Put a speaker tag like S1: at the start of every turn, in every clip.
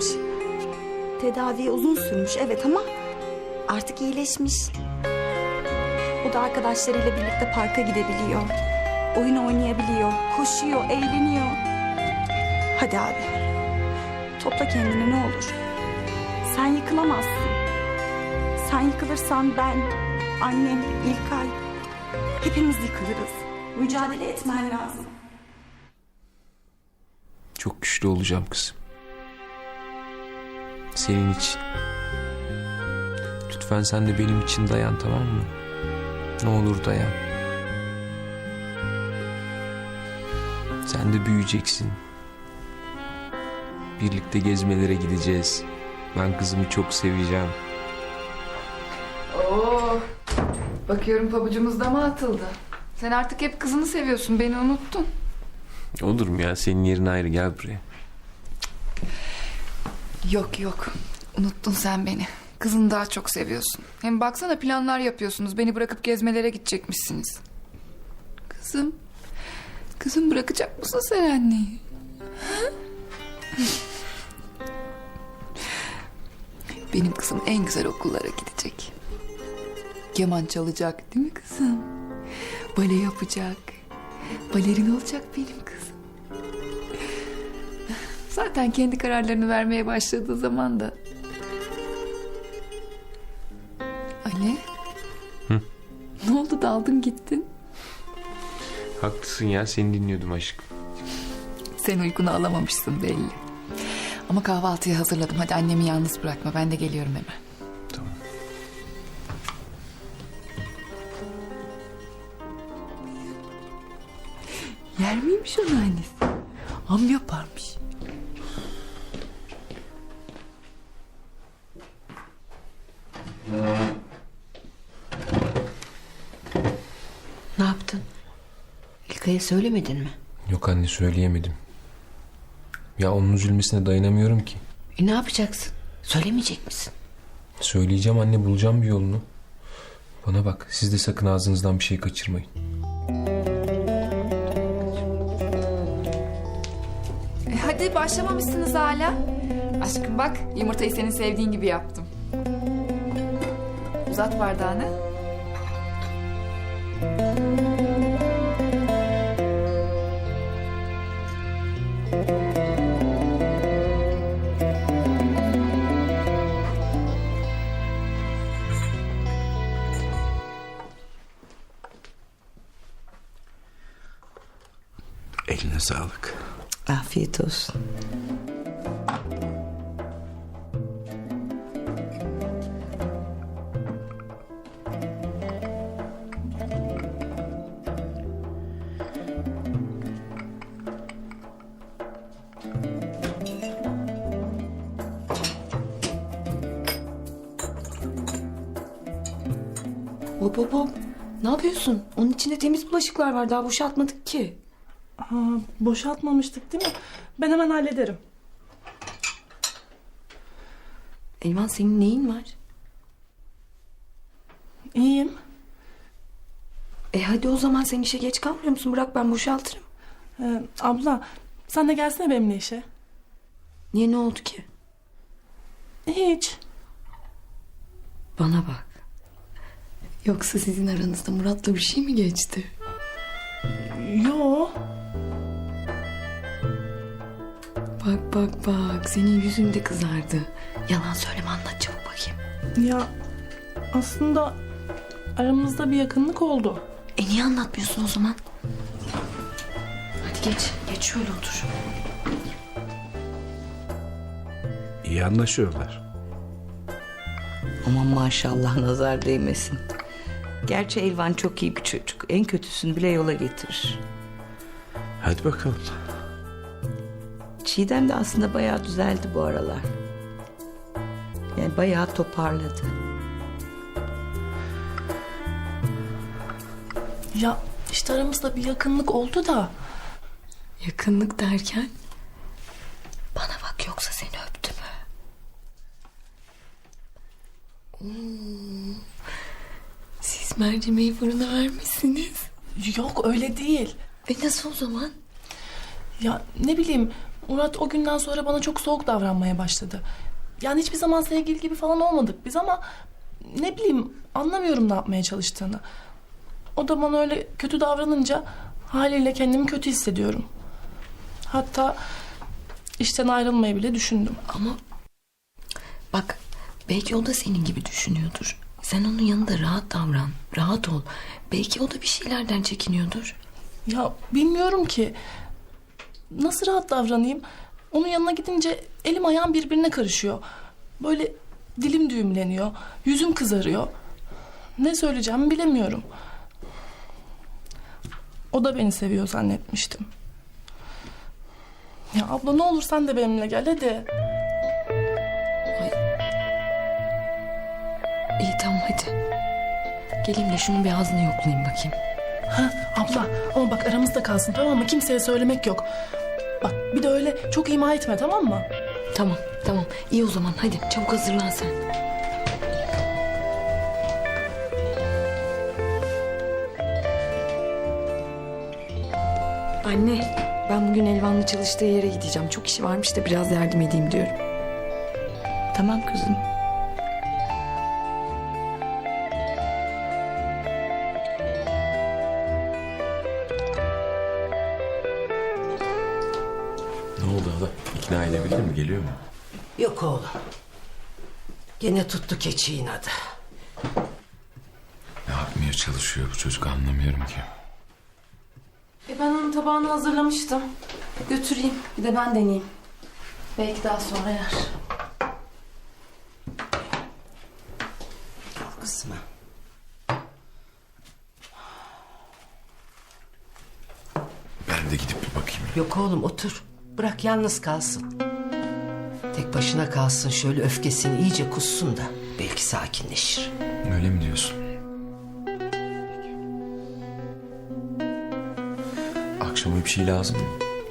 S1: yakalanmış. Tedavi uzun sürmüş evet ama artık iyileşmiş. O da arkadaşlarıyla birlikte parka gidebiliyor. Oyun oynayabiliyor, koşuyor, eğleniyor. Hadi abi. Topla kendini ne olur. Sen yıkılamazsın. Sen yıkılırsan ben, annem, İlkay hepimiz yıkılırız. Mücadele etmen lazım.
S2: Çok güçlü olacağım kızım. Senin için. Lütfen sen de benim için dayan tamam mı? Ne olur dayan. Sen de büyüyeceksin. Birlikte gezmelere gideceğiz. Ben kızımı çok seveceğim.
S3: Oo. Bakıyorum pabucumuz da mı atıldı? Sen artık hep kızını seviyorsun. Beni unuttun.
S2: Olur mu ya? Senin yerin ayrı. Gel buraya.
S3: Yok yok. Unuttun sen beni. Kızını daha çok seviyorsun. Hem baksana planlar yapıyorsunuz. Beni bırakıp gezmelere gidecekmişsiniz. Kızım. Kızım bırakacak mısın sen anneyi? Benim kızım en güzel okullara gidecek. Keman çalacak değil mi kızım? Bale yapacak. Balerin olacak benim kızım. Zaten kendi kararlarını vermeye başladığı zaman da... Ali? Ne oldu daldın gittin?
S2: Haklısın ya. Seni dinliyordum aşkım.
S3: Sen uykunu alamamışsın belli. Ama kahvaltıyı hazırladım. Hadi annemi yalnız bırakma. Ben de geliyorum hemen.
S2: Tamam.
S3: Yer miymiş onu annesi? Am yaparmış.
S4: İlkay'a söylemedin mi?
S2: Yok anne söyleyemedim. Ya onun üzülmesine dayanamıyorum ki.
S4: E ne yapacaksın? Söylemeyecek misin?
S2: Söyleyeceğim anne bulacağım bir yolunu. Bana bak siz de sakın ağzınızdan bir şey kaçırmayın.
S3: E hadi başlamamışsınız hala. Aşkım bak yumurtayı senin sevdiğin gibi yaptım. Uzat bardağını.
S5: Eline sağlık.
S4: Afiyet olsun.
S6: Hop hop hop. Ne yapıyorsun? Onun içinde temiz bulaşıklar var. Daha boşaltmadık ki.
S7: Ha, boşaltmamıştık değil mi? Ben hemen hallederim.
S6: Elvan senin neyin var?
S7: İyiyim.
S6: E hadi o zaman sen işe geç kalmıyor musun? Bırak ben boşaltırım.
S7: Ee, abla sen de gelsene benimle işe.
S6: Niye ne oldu ki?
S7: Hiç.
S6: Bana bak. Yoksa sizin aranızda Murat'la bir şey mi geçti? Bak bak bak senin yüzün de kızardı. Yalan söyleme anlat çabuk bakayım.
S7: Ya aslında aramızda bir yakınlık oldu.
S6: E niye anlatmıyorsun o zaman? Hadi geç. Geç şöyle otur.
S5: İyi anlaşıyorlar.
S4: Aman maşallah nazar değmesin. Gerçi Elvan çok iyi bir çocuk. En kötüsünü bile yola getirir.
S5: Hadi bakalım.
S4: Çiğdem de aslında bayağı düzeldi bu aralar. Yani bayağı toparladı.
S7: Ya işte aramızda bir yakınlık oldu da.
S6: Yakınlık derken?
S4: Bana bak yoksa seni öptü mü?
S6: Siz mercimeği fırına vermişsiniz.
S7: Yok öyle değil.
S6: E nasıl o zaman?
S7: Ya ne bileyim Murat o günden sonra bana çok soğuk davranmaya başladı. Yani hiçbir zaman sevgili gibi falan olmadık biz ama ne bileyim anlamıyorum ne yapmaya çalıştığını. O da bana öyle kötü davranınca haliyle kendimi kötü hissediyorum. Hatta işten ayrılmayı bile düşündüm.
S6: Ama bak belki o da senin gibi düşünüyordur. Sen onun yanında rahat davran, rahat ol. Belki o da bir şeylerden çekiniyordur.
S7: Ya bilmiyorum ki. Nasıl rahat davranayım? Onun yanına gidince elim ayağım birbirine karışıyor. Böyle dilim düğümleniyor. Yüzüm kızarıyor. Ne söyleyeceğimi bilemiyorum. O da beni seviyor zannetmiştim. Ya abla ne olur sen de benimle gel hadi.
S6: İyi tamam hadi. Geleyim de şunun bir ağzını yoklayayım bakayım.
S7: Ha, abla ama bak aramızda kalsın tamam mı? Kimseye söylemek yok. Bak bir de öyle çok ima etme tamam mı?
S6: Tamam tamam iyi o zaman hadi çabuk hazırlan sen. Anne ben bugün Elvan'la çalıştığı yere gideceğim. Çok işi varmış da biraz yardım edeyim diyorum.
S4: Tamam kızım.
S5: Geliyor mu?
S8: Yok oğlum. Gene tuttu keçi inadı.
S5: Ne yapmaya çalışıyor bu çocuk anlamıyorum ki.
S9: E ben onun tabağını hazırlamıştım. Götüreyim. Bir de ben deneyeyim. Belki daha sonra yer.
S8: Al kızıma.
S5: Ben de gidip bir bakayım.
S8: Yok oğlum otur. Bırak yalnız kalsın. Tek başına kalsın şöyle öfkesini iyice kussun da belki sakinleşir.
S5: Öyle mi diyorsun? Akşama bir şey lazım mı?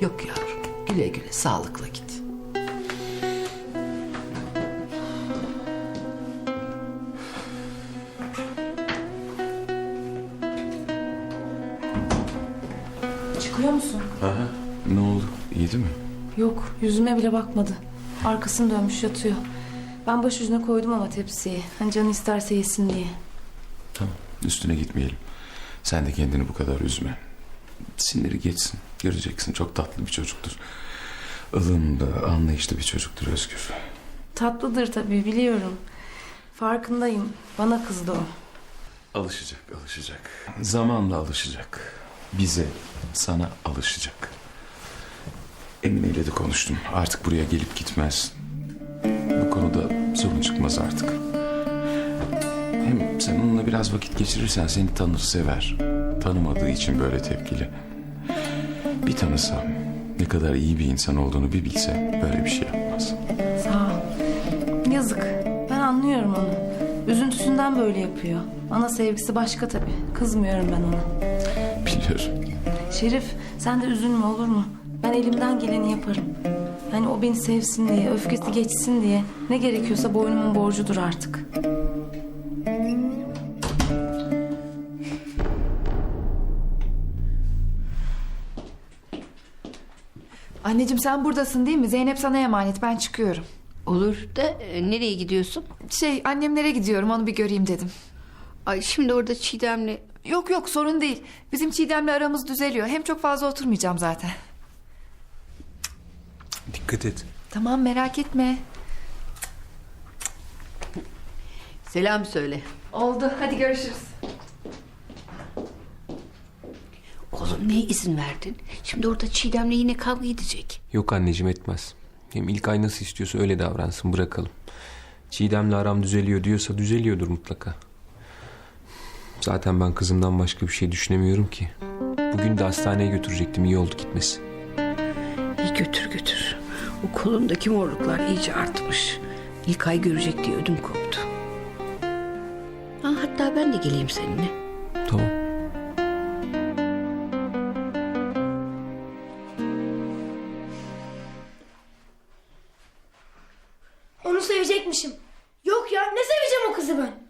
S8: Yok yavrum güle güle sağlıkla git.
S9: Çıkıyor musun?
S5: Aha. Ne oldu? İyi değil mi?
S9: Yok. Yüzüme bile bakmadı. Arkasını dönmüş yatıyor. Ben baş ucuna koydum ama tepsiyi. Hani canı isterse yesin diye.
S5: Tamam. Üstüne gitmeyelim. Sen de kendini bu kadar üzme. Siniri geçsin. Göreceksin çok tatlı bir çocuktur. ılımlı, anlayışlı bir çocuktur Özgür.
S9: Tatlıdır tabii biliyorum. Farkındayım. Bana kızdı o.
S5: Alışacak, alışacak. Zamanla alışacak. Bize, sana alışacak. Emine ile de konuştum. Artık buraya gelip gitmez. Bu konuda sorun çıkmaz artık. Hem sen onunla biraz vakit geçirirsen seni tanır, sever. Tanımadığı için böyle tepkili. Bir tanısam, ne kadar iyi bir insan olduğunu bir bilse böyle bir şey yapmaz.
S9: Sağ ol. Yazık. Ben anlıyorum onu. Üzüntüsünden böyle yapıyor. Ana sevgisi başka tabii. Kızmıyorum ben ona.
S5: Biliyorum.
S9: Şerif sen de üzülme olur mu? Ben elimden geleni yaparım. Hani o beni sevsin diye, öfkesi geçsin diye ne gerekiyorsa boynumun borcudur artık.
S3: Anneciğim sen buradasın değil mi? Zeynep sana emanet ben çıkıyorum.
S10: Olur da e, nereye gidiyorsun?
S3: Şey annemlere gidiyorum onu bir göreyim dedim.
S10: Ay şimdi orada Çiğdem'le
S3: Yok yok sorun değil. Bizim Çiğdem'le aramız düzeliyor. Hem çok fazla oturmayacağım zaten.
S2: Dikkat et.
S3: Tamam merak etme.
S10: selam söyle.
S3: Oldu hadi görüşürüz.
S10: Oğlum ne izin verdin? Şimdi orada Çiğdem'le yine kavga edecek.
S2: Yok anneciğim etmez. Hem İlkay nasıl istiyorsa öyle davransın bırakalım. Çiğdem'le aram düzeliyor diyorsa düzeliyordur mutlaka. Zaten ben kızımdan başka bir şey düşünemiyorum ki. Bugün de hastaneye götürecektim iyi oldu gitmesi.
S10: İyi götür götür. O kolundaki morluklar iyice artmış. İlk ay görecek diye ödüm koptu. Ha, hatta ben de geleyim seninle.
S2: Tamam.
S11: Onu sevecekmişim. Yok ya ne seveceğim o kızı ben.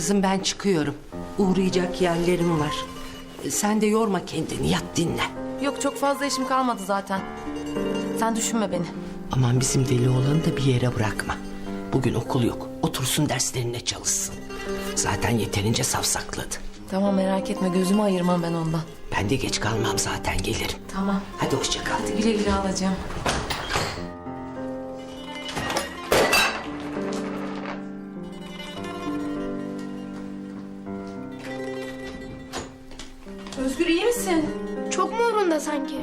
S8: Kızım ben çıkıyorum. Uğrayacak yerlerim var. Sen de yorma kendini yat dinle.
S9: Yok çok fazla işim kalmadı zaten. Sen düşünme beni.
S8: Aman bizim deli olanı da bir yere bırakma. Bugün okul yok. Otursun derslerine çalışsın. Zaten yeterince safsakladı.
S9: Tamam merak etme gözümü ayırmam ben ondan.
S8: Ben de geç kalmam zaten gelirim.
S9: Tamam.
S8: Hadi hoşça kal.
S9: Hadi güle güle alacağım.
S11: Umurunda sanki?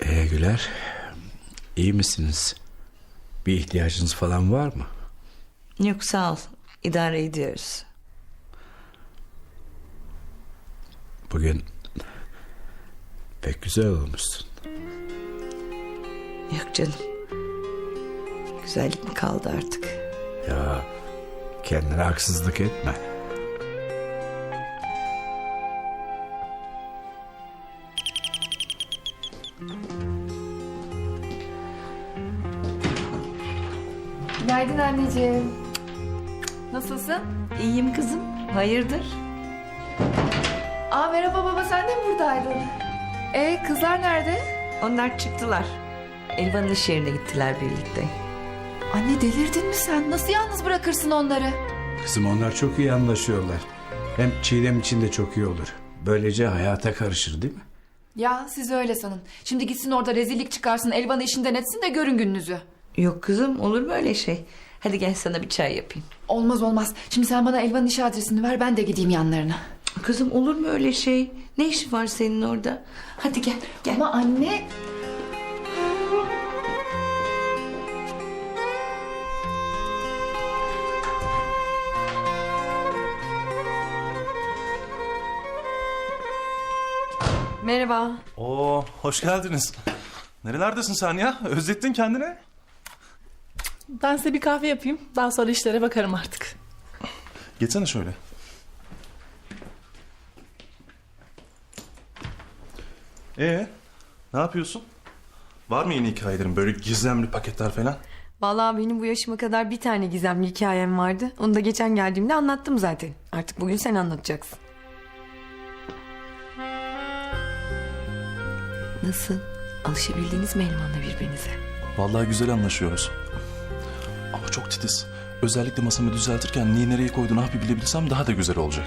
S12: Ee Güler, iyi misiniz? Bir ihtiyacınız falan var mı?
S4: Yok sağ ol. İdare ediyoruz.
S12: Bugün pek güzel olmuşsun.
S4: Yok canım. Güzellik mi kaldı artık?
S12: Ya kendine haksızlık etme.
S3: Günaydın anneciğim. Nasılsın?
S4: İyiyim kızım. Hayırdır?
S3: Aa merhaba baba sen de mi buradaydın? E kızlar nerede?
S4: Onlar çıktılar. Elvan'ın iş yerine gittiler birlikte.
S3: Anne delirdin mi sen? Nasıl yalnız bırakırsın onları?
S12: Kızım onlar çok iyi anlaşıyorlar. Hem Çiğdem için de çok iyi olur. Böylece hayata karışır değil mi?
S3: Ya siz öyle sanın. Şimdi gitsin orada rezillik çıkarsın, Elvan'ı işinden etsin de görün gününüzü.
S4: Yok kızım olur mu öyle şey? Hadi gel sana bir çay yapayım.
S3: Olmaz olmaz. Şimdi sen bana Elvan'ın iş adresini ver ben de gideyim yanlarına.
S4: Kızım olur mu öyle şey? Ne işi var senin orada? Hadi gel gel.
S3: Ama anne...
S9: Merhaba.
S13: Oo, hoş geldiniz. Nerelerdesin sen ya? Özlettin kendini.
S7: Ben size bir kahve yapayım. Daha sonra işlere bakarım artık.
S13: Geçsene şöyle. Ee, ne yapıyorsun? Var mı yeni hikayelerin böyle gizemli paketler falan?
S6: Vallahi benim bu yaşıma kadar bir tane gizemli hikayem vardı. Onu da geçen geldiğimde anlattım zaten. Artık bugün sen anlatacaksın. Nasıl? Alışabildiniz mi Elman'la birbirinize?
S13: Vallahi güzel anlaşıyoruz. Ama çok titiz. Özellikle masamı düzeltirken neyi nereye koyduğunu hafif bilebilsem daha da güzel olacak.